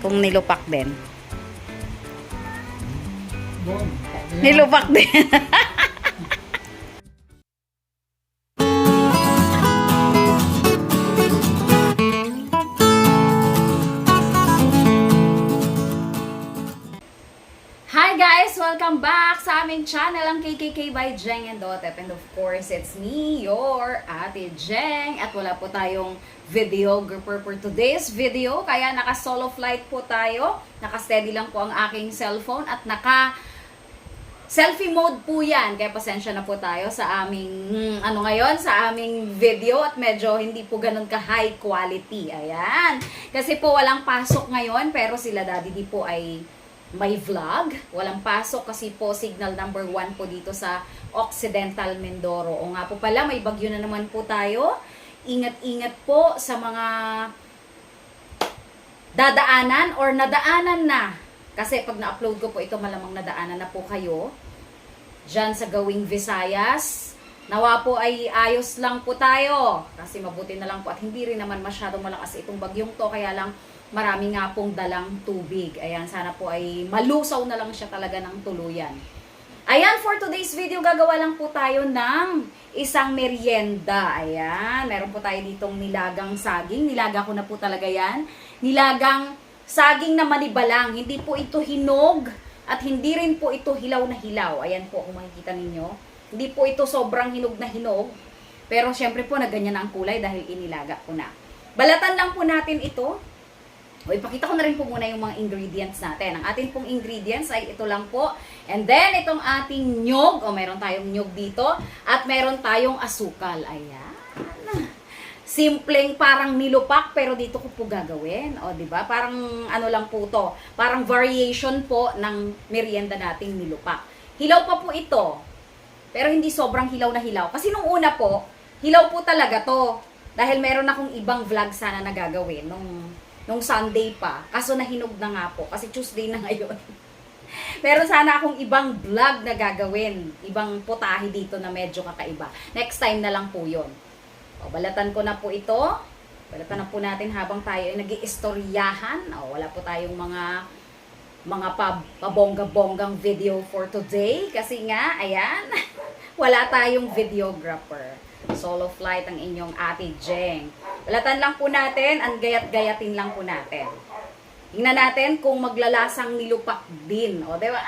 Kung nilupak din. Nilupak din. aming channel, ang KKK by Jeng and Dotep. And of course, it's me, your Ate Jeng. At wala po tayong videographer for today's video. Kaya naka-solo flight po tayo. Naka-steady lang po ang aking cellphone at naka selfie mode po yan. Kaya pasensya na po tayo sa aming, hmm, ano ngayon, sa aming video at medyo hindi po ganun ka high quality. Ayan. Kasi po walang pasok ngayon pero sila daddy di po ay may vlog. Walang pasok kasi po signal number one po dito sa Occidental Mindoro. O nga po pala, may bagyo na naman po tayo. Ingat-ingat po sa mga dadaanan or nadaanan na. Kasi pag na-upload ko po ito, malamang nadaanan na po kayo. Diyan sa gawing Visayas. Nawa po ay ayos lang po tayo. Kasi mabuti na lang po at hindi rin naman masyadong malakas itong bagyong to. Kaya lang marami nga pong dalang tubig. Ayan, sana po ay malusaw na lang siya talaga ng tuluyan. Ayan, for today's video, gagawa lang po tayo ng isang merienda. Ayan, meron po tayo ditong nilagang saging. Nilaga ko na po talaga yan. Nilagang saging na manibalang. Hindi po ito hinog at hindi rin po ito hilaw na hilaw. Ayan po, kung makikita ninyo. Hindi po ito sobrang hinog na hinog. Pero syempre po, na ganyan ang kulay dahil inilaga ko na. Balatan lang po natin ito. O, ipakita ko na rin po muna yung mga ingredients natin. Ang ating pong ingredients ay ito lang po. And then, itong ating nyog. O, meron tayong nyog dito. At meron tayong asukal. Ayan. Simpleng parang nilupak, pero dito ko po gagawin. O, di ba? Parang ano lang po to. Parang variation po ng merienda nating nilupak. Hilaw pa po ito. Pero hindi sobrang hilaw na hilaw. Kasi nung una po, hilaw po talaga to. Dahil meron akong ibang vlog sana na gagawin nung nung Sunday pa. Kaso nahinog na nga po. Kasi Tuesday na ngayon. Meron sana akong ibang vlog na gagawin. Ibang putahe dito na medyo kakaiba. Next time na lang po yon. O, balatan ko na po ito. Balatan na po natin habang tayo ay nag iistoryahan O, wala po tayong mga mga pab pabongga-bonggang video for today. Kasi nga, ayan, wala tayong videographer. Solo flight ang inyong ate Jeng. Balatan lang po natin, ang gayat-gayatin lang po natin. Tingnan natin kung maglalasang nilupak din. O, di ba?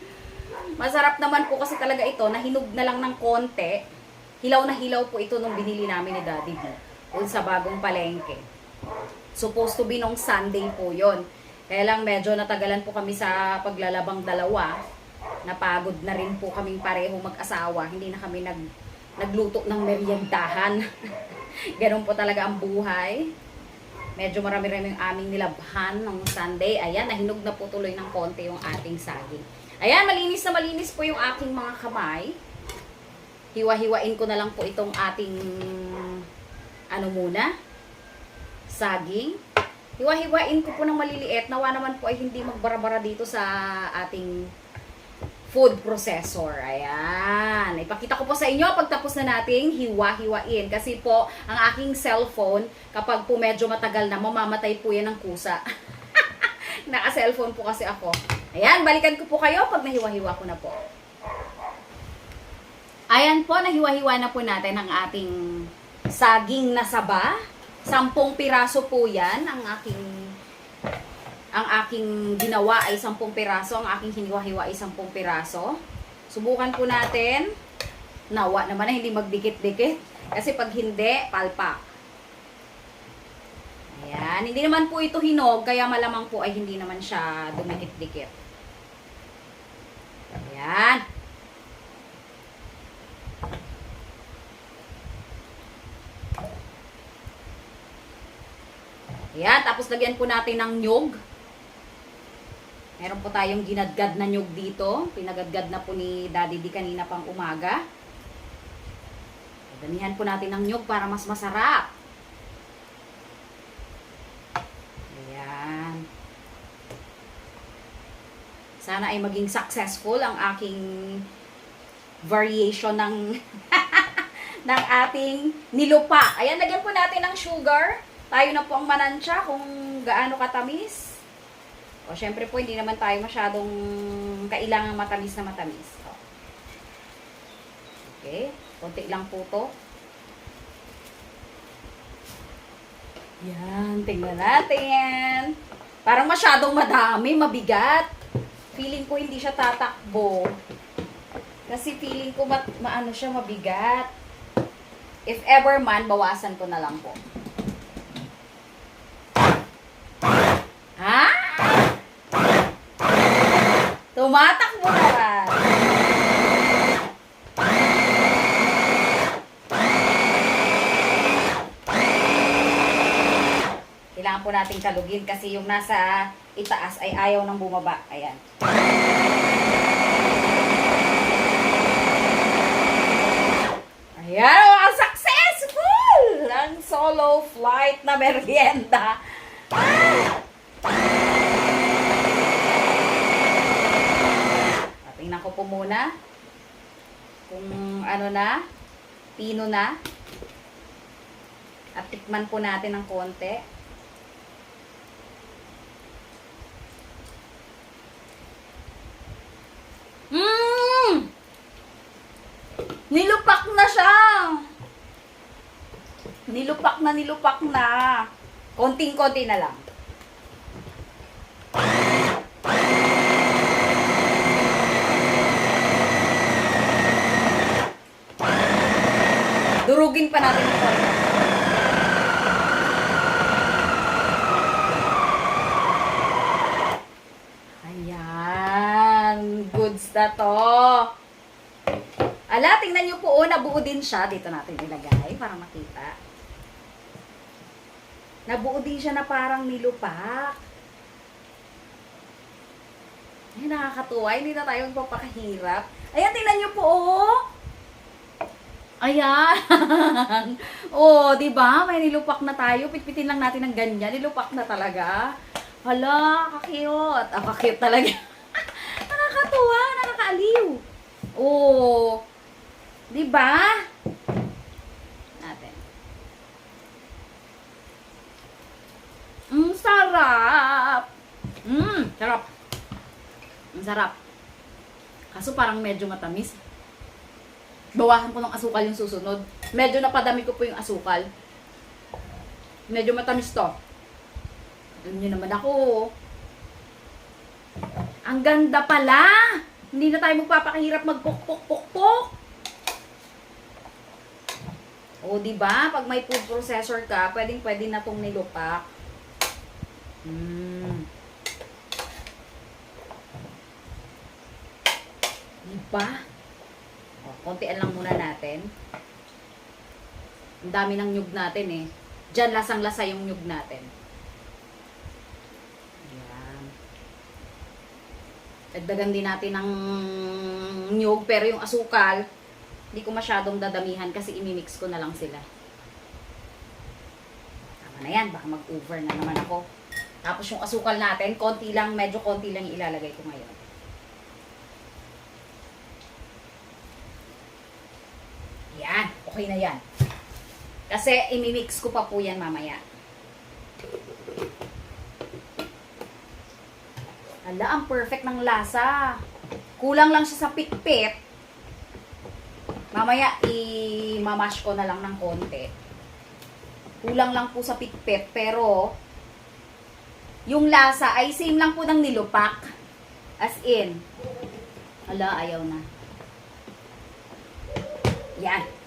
Masarap naman po kasi talaga ito, nahinog na lang ng konti. Hilaw na hilaw po ito nung binili namin ni Daddy B. Doon sa bagong palengke. Supposed to be nung Sunday po yon. Kaya lang medyo natagalan po kami sa paglalabang dalawa. Napagod na rin po kaming pareho mag-asawa. Hindi na kami nag, nagluto ng meriendahan. Ganun po talaga ang buhay. Medyo marami-rami yung aming nilabhan ng Sunday. Ayan, nahinog na po tuloy ng konti yung ating saging. Ayan, malinis na malinis po yung aking mga kamay. Hiwa-hiwain ko na lang po itong ating ano muna, saging. Hiwa-hiwain ko po ng maliliit. Nawa naman po ay hindi magbara-bara dito sa ating food processor. Ayan. Ipakita ko po sa inyo pagtapos na nating hiwa-hiwain. Kasi po, ang aking cellphone, kapag po medyo matagal na, mamamatay po yan ng kusa. Naka-cellphone po kasi ako. Ayan, balikan ko po kayo pag nahiwa-hiwa ko na po. Ayan po, nahiwa-hiwa na po natin ang ating saging na saba. Sampung piraso po yan ang aking ang aking ginawa ay 10 piraso, ang aking hiniwa-hiwa ay 10 piraso. Subukan po natin. Nawa naman na hindi magdikit-dikit. Kasi pag hindi, palpak. Ayan. Hindi naman po ito hinog, kaya malamang po ay hindi naman siya dumikit-dikit. Ayan. Ayan. Tapos lagyan po natin ng nyog. Meron po tayong ginadgad na nyog dito. Pinagadgad na po ni Daddy D kanina pang umaga. Damihan po natin ng nyog para mas masarap. Ayan. Sana ay maging successful ang aking variation ng ng ating nilupa. Ayan, lagyan po natin ng sugar. Tayo na po ang manansya kung gaano katamis. O, syempre po, hindi naman tayo masyadong kailangang matamis na matamis. O. Okay, konti lang po to. Yan, tingnan natin. Parang masyadong madami, mabigat. Feeling ko hindi siya tatakbo. Kasi feeling ko mat, maano siya, mabigat. If ever man, bawasan ko na lang po. Tumatakbo naman. Kailangan po nating kalugin kasi yung nasa itaas ay ayaw nang bumaba. Ayan. Ayan, mga successful! Ang solo flight na merienda. Ah, Muna kung ano na, pino na. At tikman po natin ng konti. Mmm! Nilupak na siya! Nilupak na, nilupak na. Konting-konti na lang. Durugin pa natin konti. Ayan. Goods na to. Ala, tingnan nyo po, oh, nabuo din siya. Dito natin ilagay para makita. Nabuo din siya na parang nilupak. Ay, nakakatuwa. Hindi na tayo magpapakahirap. Ayan, tingnan nyo po, oh. Ayan. oh, di ba? May nilupak na tayo. Pitpitin lang natin ng ganyan. Nilupak na talaga. Hala, kakiyot. Ah, kakiyot talaga. Nakakatuwa, nakakaaliw. Oh. 'Di ba? Natin. Mm, sarap. Mm, sarap. Ang sarap. Kaso parang medyo matamis. Bawasan ko ng asukal yung susunod. Medyo napadami ko po yung asukal. Medyo matamis to. Alam niyo naman ako. Ang ganda pala. Hindi na tayo magpapakahirap magpuk-puk-puk-puk. O, di ba? Pag may food processor ka, pwedeng pwede na tong nilupak. Mm. Di ba? Kontian lang muna natin. Ang dami ng nyug natin eh. Diyan lasang-lasa yung nyug natin. Ayan. Dagdagan din natin ng nyug, pero yung asukal, hindi ko masyadong dadamihan kasi imimix ko na lang sila. Tama na yan, baka mag-over na naman ako. Tapos yung asukal natin, konti lang, medyo konti lang ilalagay ko ngayon. Yan, okay na yan. Kasi imimix ko pa po yan mamaya. Ala, ang perfect ng lasa. Kulang lang siya sa pitpit. Mamaya, i-mamash ko na lang ng konti. Kulang lang po sa pitpit, pero yung lasa ay same lang po ng nilupak. As in. Ala, ayaw na. Yan.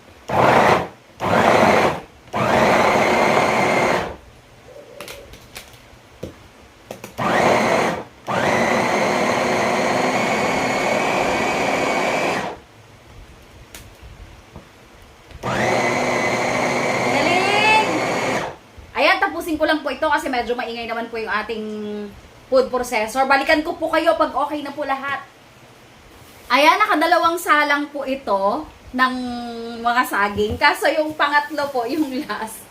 Galing! Ayan, tapusin ko lang po ito kasi medyo maingay naman po yung ating food processor. Balikan ko po kayo pag okay na po lahat. Ayan, nakadalawang salang po ito ng mga saging. Kaso yung pangatlo po, yung last,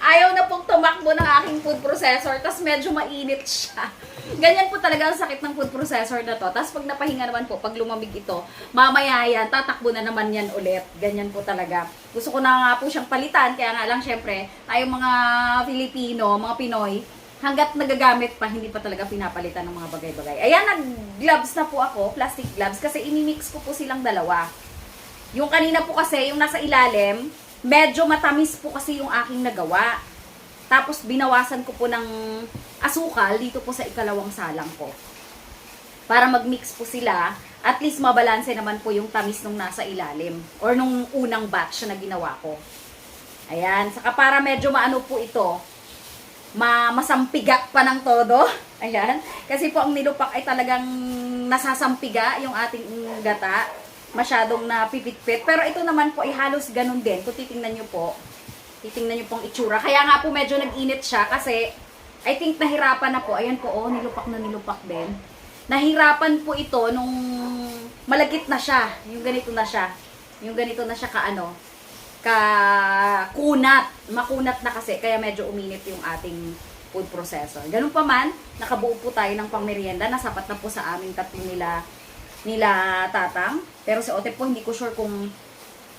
ayaw na pong tumakbo ng aking food processor. Tapos medyo mainit siya. Ganyan po talaga ang sakit ng food processor na to. Tapos pag napahinga naman po, pag lumamig ito, mamaya yan, tatakbo na naman yan ulit. Ganyan po talaga. Gusto ko na nga po siyang palitan. Kaya nga lang, syempre, tayong mga Filipino, mga Pinoy, hanggat nagagamit pa, hindi pa talaga pinapalitan ng mga bagay-bagay. Ayan, nag-gloves na po ako, plastic gloves, kasi inimix ko po silang dalawa. Yung kanina po kasi, yung nasa ilalim, medyo matamis po kasi yung aking nagawa. Tapos binawasan ko po ng asukal dito po sa ikalawang salang ko. Para mag-mix po sila, at least mabalanse naman po yung tamis nung nasa ilalim. Or nung unang batch na ginawa ko. Ayan, saka para medyo maano po ito, ma masampiga pa ng todo. Ayan. Kasi po ang nilupak ay talagang nasasampiga yung ating gata. Masyadong napipitpit. Pero ito naman po ay halos ganun din. Kung titingnan nyo po, titingnan nyo pong itsura. Kaya nga po medyo nag-init siya kasi I think nahirapan na po. Ayan po, oh, nilupak na nilupak din. Nahirapan po ito nung malagit na siya. Yung ganito na siya. Yung ganito na siya kaano ka kunat. Makunat na kasi, kaya medyo uminit yung ating food processor. Ganun pa man, nakabuo po tayo ng pangmerienda na sapat na po sa aming tatlo nila nila tatang. Pero si Ote po, hindi ko sure kung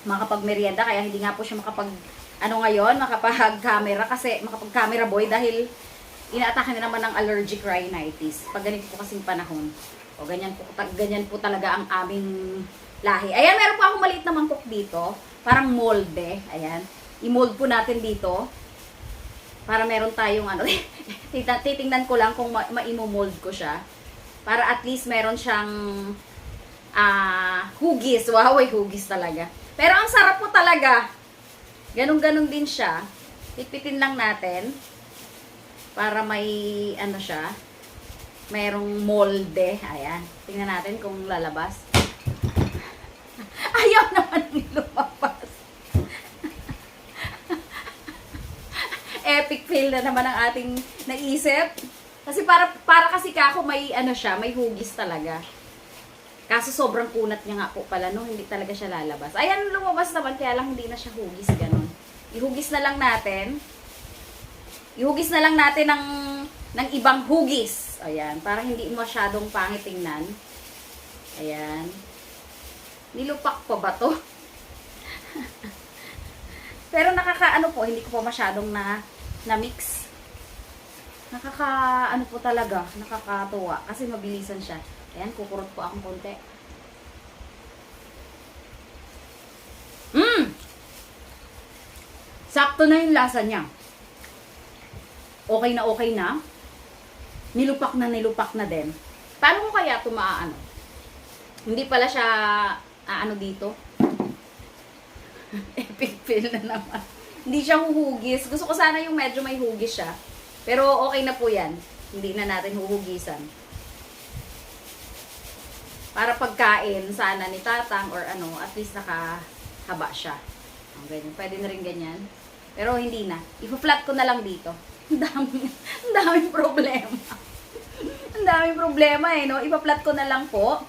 makapagmerienda, kaya hindi nga po siya makapag, ano ngayon, makapag-camera, kasi makapag-camera boy, dahil inaatake na naman ng allergic rhinitis. Pag ganito po kasing panahon. O ganyan po, ganyan po talaga ang aming lahi. Ayan, meron po akong maliit na mangkok dito. Parang molde. Ayan. I-mold po natin dito. Para meron tayong ano. titingnan ko lang kung ma- ma-mold ko siya. Para at least meron siyang ah hugis. Wow, hugis talaga. Pero ang sarap po talaga. Ganun-ganun din siya. Pitpitin lang natin. Para may ano siya. Merong molde. Ayan. Tingnan natin kung lalabas. Ayaw naman lumabas. Epic fail na naman ang ating naisip. Kasi para para kasi kako may ano siya, may hugis talaga. Kaso sobrang kunat niya nga po pala, no? Hindi talaga siya lalabas. Ayan, lumabas naman, kaya lang hindi na siya hugis, ganun. Ihugis na lang natin. Ihugis na lang natin ng, ng ibang hugis. Ayan, para hindi masyadong pangit tingnan. Ayan. Nilupak pa ba to? Pero nakakaano po, hindi ko pa masyadong na, na mix. Nakaka, ano po talaga, nakakatuwa. Kasi mabilisan siya. Ayan, kukurot po akong konti. Mmm! Sakto na yung lasa niya. Okay na okay na. Nilupak na nilupak na din. Paano ko kaya ito maaano? Hindi pala siya aano dito. Epic fail na naman. Hindi siya huhugis. Gusto ko sana yung medyo may hugis siya. Pero okay na po yan. Hindi na natin huhugisan. Para pagkain sana ni tatang or ano, at least nakahaba siya. Ang ganyan. Pwede na rin ganyan. Pero hindi na. Ipa-flat ko na lang dito. Ang dami, ang daming problema. ang daming problema eh, no? Ipa-flat ko na lang po.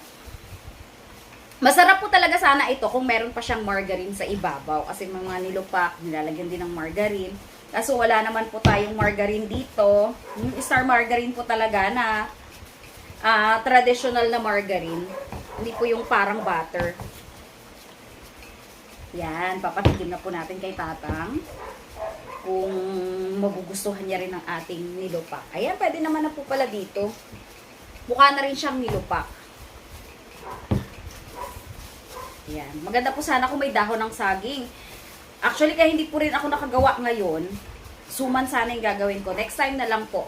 Masarap po talaga sana ito kung meron pa siyang margarine sa ibabaw. Kasi mga nilupak, nilalagyan din ng margarine. Kaso wala naman po tayong margarine dito. Yung star margarine po talaga na ah traditional na margarine. Hindi po yung parang butter. Yan, papatikim na po natin kay Tatang. Kung magugustuhan niya rin ang ating nilupak. Ayan, pwede naman na po pala dito. Mukha na rin siyang nilupak. Yan. Maganda po sana kung may dahon ng saging. Actually, kaya hindi po rin ako nakagawa ngayon. Suman sana yung gagawin ko. Next time na lang po.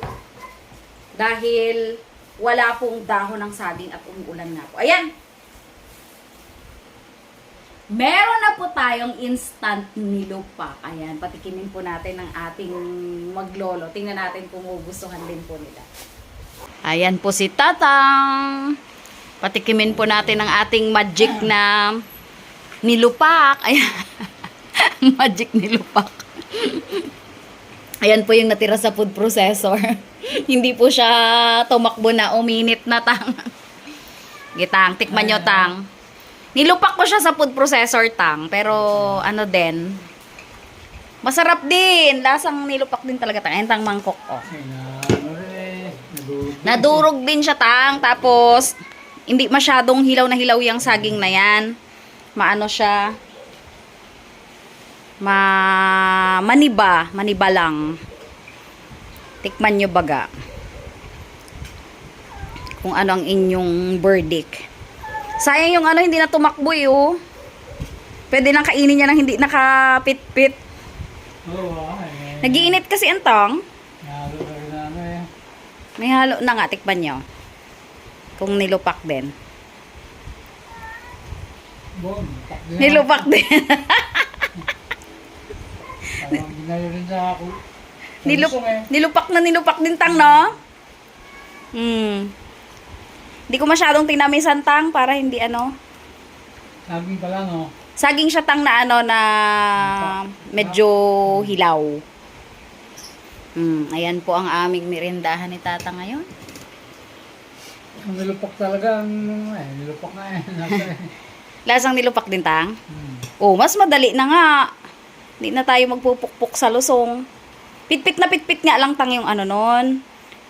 Dahil wala pong dahon ng saging at umuulan na po. Ayan. Meron na po tayong instant nilupak. Ayan, patikimin po natin ng ating maglolo. Tingnan natin kung magugustuhan din po nila. Ayan po si Tatang. Patikimin po natin ang ating magic na nilupak. Ayan. magic nilupak. Ayan po yung natira sa food processor. Hindi po siya tumakbo na uminit na tang. Gitang, tikman nyo tang. Nilupak ko siya sa food processor tang, pero ano din, masarap din. Lasang nilupak din talaga tang. Ayan tang mangkok oh. Ano eh. Nadurog din siya tang, tapos hindi masyadong hilaw na hilaw yung saging na yan. Maano siya, ma maniba, maniba lang. Tikman nyo baga. Kung ano ang inyong verdict. Sayang yung ano, hindi na tumakbo eh, oh. Pwede lang kainin niya nang hindi nakapit-pit. Oo. Nagiinit kasi ang tong. May halo na nga, tikman nyo. Kung nilupak din. Nilupak din. Parang ginayo rin ako. Nilup nilupak na nilupak din tang, no? Hmm. Hindi ko masyadong tinamisan tang para hindi ano. Saging pala no. Saging siya tang na ano na medyo hilaw. Hmm, ayan po ang aming merindahan ni Tata ngayon. Nilupak talaga, eh, nilupak na eh. Eh. Lasang nilupak din tang. Hmm. Oh, mas madali na nga. Hindi na tayo magpupukpok sa lusong. Pitpit na pitpit nga lang tang yung ano nun.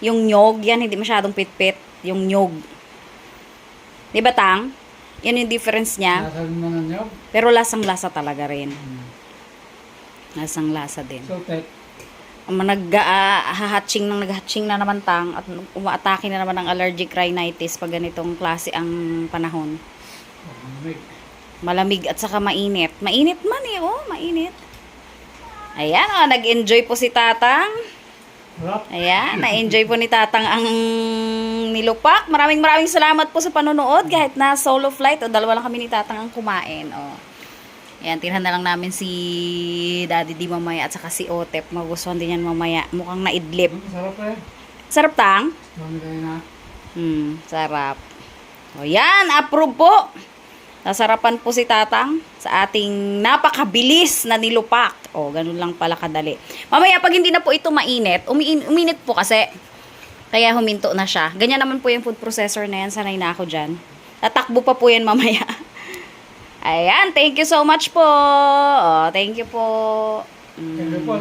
Yung nyog, yan hindi masyadong pitpit. Yung nyog. Di ba tang? Yan yung difference niya. Mo na niyo. Pero lasang lasa talaga rin. Hmm. Lasang lasa din. So, tet. Ang nag-hatching nang nag-hatching na naman tang at umaatake na naman ng allergic rhinitis pag ganitong klase ang panahon. Malamig. Malamig at saka mainit. Mainit man eh, oh, mainit. Ayan, oh, nag-enjoy po si Tatang. Ayan, na-enjoy po ni Tatang ang nilupak. Maraming maraming salamat po sa panonood kahit na solo flight o dalawa lang kami ni Tatang ang kumain. Oh. Ayan, tirhan na lang namin si Daddy Di mamaya at saka si Otep. Magustuhan din yan mamaya. Mukhang naidlip. Sarap eh. Sarap, Tang? Kayo na. Hmm, sarap. O yan, approve po. Nasarapan po si Tatang sa ating napakabilis na nilupak. O, ganun lang pala kadali. Mamaya, pag hindi na po ito mainit, umiin, uminit po kasi. Kaya huminto na siya. Ganyan naman po yung food processor na yan. Sanay na ako dyan. Tatakbo pa po yan mamaya. Ayan, thank you so much po. O, thank you po. Mm. Thank you po.